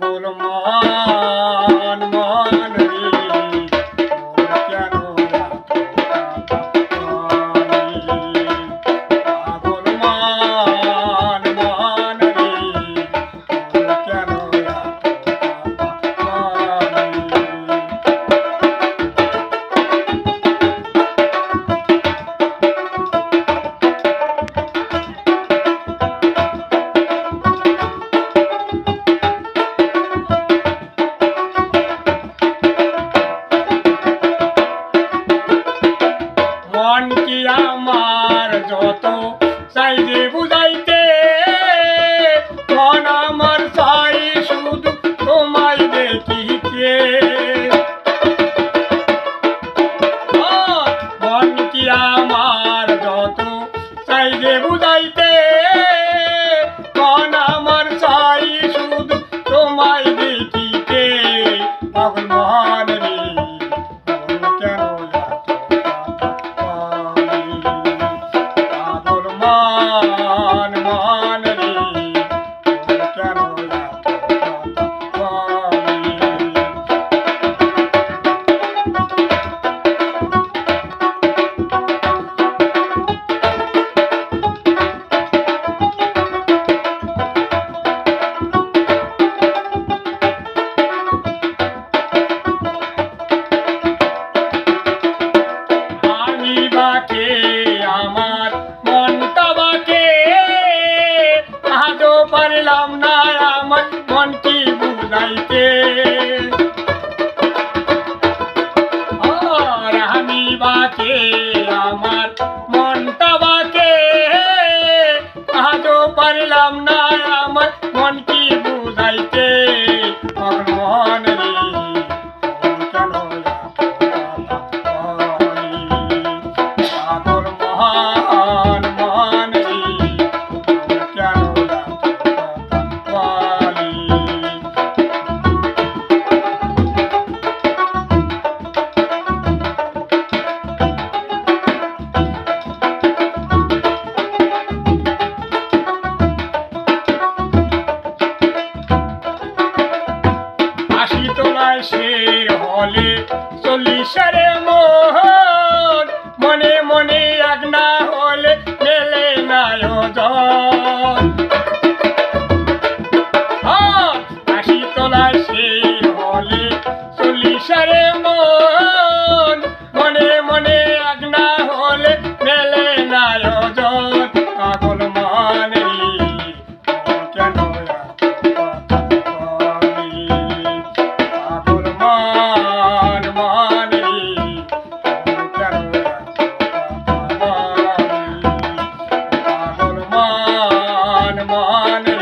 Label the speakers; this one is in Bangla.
Speaker 1: পাগল মন মন কি আমার যত চাইলে বুঝাইতে, মন আমার চাই শুধু তোমায় দেখিতে। মন কি আমার যত চাইলে বুঝাইতে, মন আমার চাই শুধু তোমায় দেখিতে। পাগল না আমার মন বুঝাইতে? আমি বাকে আমার মনটা বাকে আজও পারলাম না আমার ভজন। আশি তোলা সে হলে চল্লিশারে মন। মনে মনে আগ্না হলে মেলে নায়জন পাগল मान